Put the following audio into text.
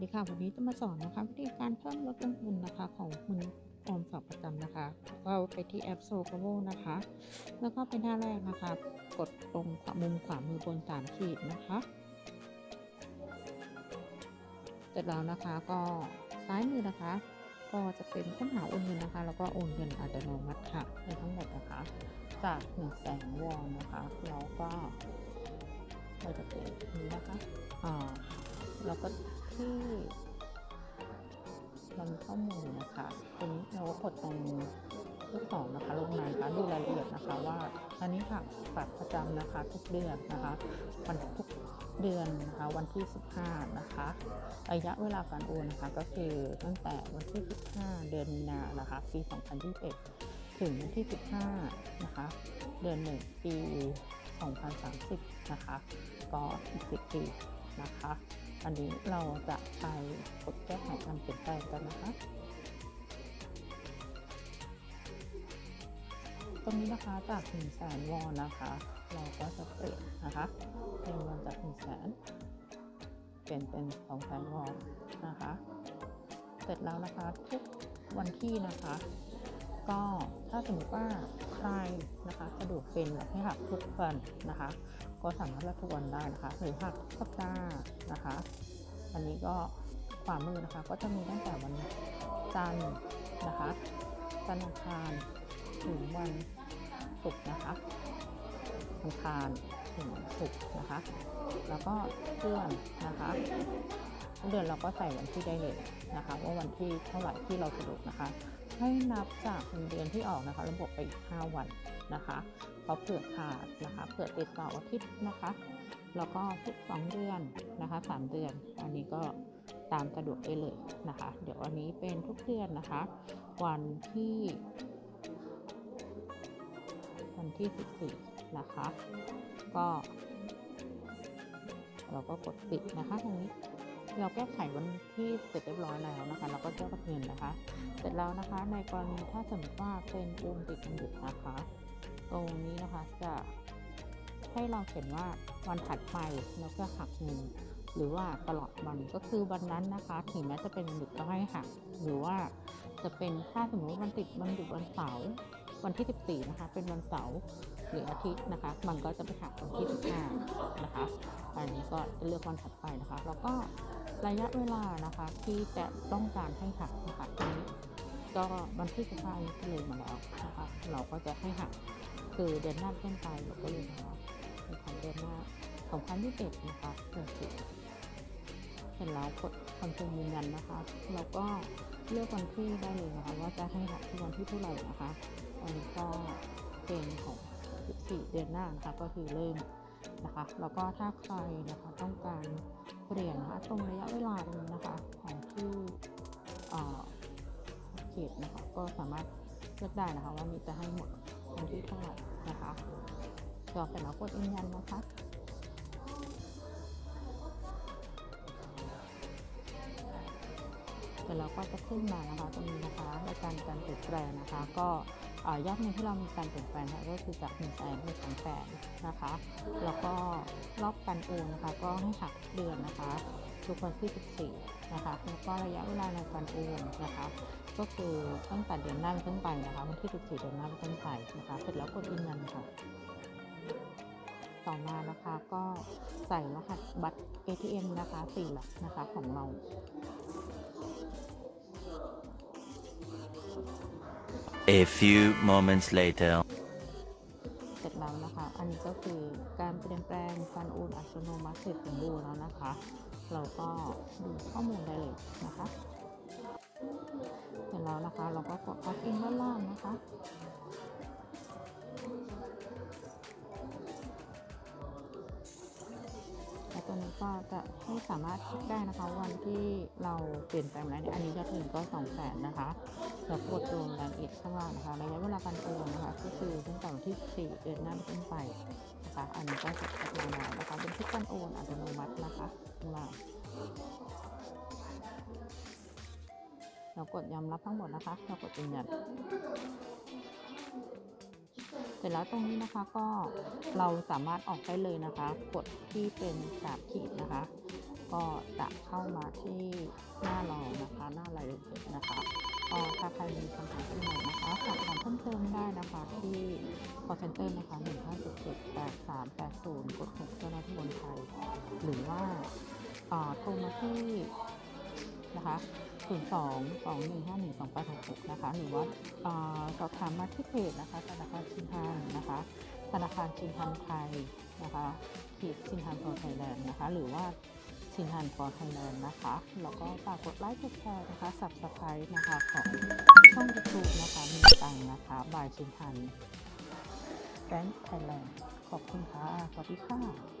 สวัสดีค่ะ วันนี้จะมาสอนนะคะ วิธีการเพิ่มลดลงทุนนะคะของคุณออมฝากประจำนะคะ ก็ไปที่แอปโซ g o นะคะ แล้วก็เป็นหน้าแรกนะคะ กดตรงขวามุมขวามือบนสามขีดนะคะ เสร็จแล้วนะคะก็ซ้ายมือนะคะ ก็จะเป็นค้นหาโอนเงินนะคะ แล้วก็โอนเงินอัตโนมัติค่ะในทั้งหมดนะคะ จาก1 0 0 0 0แสนวอนนะคะ แล้วก็เราจะเป็นนี้นะคะอ่า แล้วก็ที่ลำข้อมูลนะคะตรงนี้เราก็กดตรงลูกศรนะคะลงมานะคะดูรายละเอียดนะคะว่า อันนี้ค่ะฝากประจำนะคะทุกเดือนนะคะวันทุกเดือนนะคะวันที่ 15 นะคะระยะเวลาการโอนนะคะก็คือตั้งแต่วันที่ 15 เดือนมีนานะคะปี 2021 ถึงวันที่ 15 นะคะ เดือน 1 ปี 2030 นะคะ ก็อีก10ปีนะคะ อันนี้เราจะไปกดแก้ไขการเปลี่ยนแปลงกันนะคะ ตรงนี้นะคะจาก1 0 0 0 0แสนวอนนะคะ เราก็จะเปลี่ยนนะคะเป็นเงินจาก1 0 0 0 0แสนเปลี่ยนเป็น2 0 0 0 0วอนนะคะ เสร็จแล้วนะคะทุกวันที่นะคะ ก็ถ้าสมมติว่าใครนะคะสะดวกเป็นแบบให้หักทุกวันนะคะ ก็สามารถรับทุกวันได้นะคะหรือหักทุกสัปดาห์นะคะ อันนี้ก็ขวามือนะคะก็จะมีตั้งแต่วันจันทร์นะคะจันทร์อังคารถึงวันศุกร์นะคะอังคารถึงวันศุกร์นะคะ แล้วก็เดือนนะคะ เดือนเราก็ใส่วันที่ได้เลยนะคะว่าวันที่เท่าไหร่ที่เราสะดวกนะคะ ให้นับจากเดือนที่ออกนะคะระบบไปอีก 5 วันนะคะเพราะเผื่อขาดนะคะเผื่อติดต่ออาทิตย์นะคะ แล้วก็ทุก2เดือนนะคะ3เดือน อันนี้ก็ตามสะดวกได้เลยนะคะ เดี๋ยววันนี้เป็นทุกเดือนนะคะ วันที่วันที่ 14 นะคะ ก็ เราก็กดปิดนะคะตรงนี้ เราแก้ไขวันที่เสร็จเรียบร้อยแล้วนะคะ เราก็แจ้งกับเงินนะคะ เสร็จแล้วนะคะ ในกรณีถ้าสมมติว่าเป็นโอนติดวันหยุดนะคะ ตรงนี้นะคะจะให้เราเขียนว่าวันถัดไปแล้วก็หักเงินหรือว่าตลอดวันก็คือวันนั้นนะคะ ถึงแม้จะเป็นวันหยุดก็ให้หัก หรือว่าจะเป็นถ้าสมมติวันติดวันหยุดวันเสาร์วันที่ 14 นะคะ เป็นวันเสาร์ หรืออาทิตย์นะคะ มันก็จะไปหักวันที่15นะคะ อันนี้ก็จะเลือกวันถัดไปนะคะ แล้วก็ระยะเวลานะคะที่จะต้องการให้หักนะคะตรงนี้ก็วันที่สิบห้านี้เลยมาแล้วนะคะเราก็จะให้หักคือเดือนหน้าเป็นไปเราก็เลยมาในของเดือนหน้าของพันที่เอ็ดนะคะเกิดสิบเสร็จแล้วกดคอนเฟิร์มยืนยันนะคะแล้วก็เลือกวันที่ได้เลยนะคะว่าจะให้หักที่วันที่เท่าไหร่นะคะอันนี้ก็เป็นของ 14เดือนหน้านะคะก็คือเริ่มนะคะแล้วก็ถ้าใครนะคะต้องการเปลี่ยนนะคะตรงระยะเวลาตรงนี้นะคะของที่เออเขตนะคะก็สามารถเลือกได้นะคะว่านี่จะให้หมดวันที่เท่าไหร่นะคะรอเสร็จแล้วกดยืนยันนะคะเสร็จแล้วก็จะขึ้นมานะคะตรงนี้นะคะในการการเปลี่ยนแปลงนะคะก็ ยอดเงินที่เรามีการเปลี่ยนแปลงก็คือจาก1นึ่งแสนเป็นสองแสนนะคะ แล้วก็รอบการโอนนะคะ ก็ให้หักเดือนนะคะทุกวันที่ 14 นะคะแล้วก็ระยะเวลาในการโอนนะคะ ก็คือตั้งแต่เดือนหน้าเป็นต้นไปนะคะวันที่ 14 เดือนหน้าเป็นต้นไปนะคะ เสร็จแล้วกดยืนยันค่ะ ต่อมานะคะก็ใส่รหัสบัตร ATM นะคะสี่หลักนะคะของเรา A few moments later. เสร็จแล้วนะคะ อันนี้ก็คือการเปลี่ยนแปลงการโอนอัตโนมัติเสร็จสมบูรณ์แล้วนะคะ เราก็ดูข้อมูลได้เลยนะคะเสร็จแล้วนะคะ เราก็กดล็อกอินด้านล่างนะคะและตัวนี้ก็จะให้สามารถเช็คได้นะคะวันที่เราเปลี่ยนแปลงแล้วเนี่ยอันนี้ยอดเงินก็สองแสนนะคะ แล้วกดดูรายละเอียดข้างล่างนะคะระยะเวลาการโอนนะคะ ก็คือตั้งแต่วันที่ 4 เดือนหน้าเป็นต้นไปนะคะอันนี้ก็จะชัดมาแล้วนะคะเป็นที่การโอนอัตโนมัตินะคะข้างล่างเรากดยอมรับทั้งหมดนะคะ เรากดยืนยันเสร็จแล้วตรงนี้นะคะก็เราสามารถออกได้เลยนะคะ กดที่เป็นสามขีดนะคะ ก็จะเข้ามาที่หน้าเรานะคะ หน้ารายละเอียดนะคะ รมีคำถามขึ้นมานะคะสอบถามเพิ่มเติมได้นะคะที่ call center นะคะ1577 8380กด6เจ้าหน้าที่บนไทย หรือว่าโทรมาที่นะคะ02 2151 2866นะคะ หรือว่าสอบถามมาที่เพจนะคะ ธนาคารชินทันนะคะ ธนาคารชินทันไทยนะคะขีดชินทัน for Thailand นะคะ หรือว่า ชินทัน for Thailand นะคะ แล้วก็ฝากกดไลค์กดแชร์นะคะ subscribe นะคะของช่อง YouTube นะคะมีตังนะคะบายชินทันแบงค์ไทยแลนด์ขอบคุณค่ะ สวัสดีค่ะ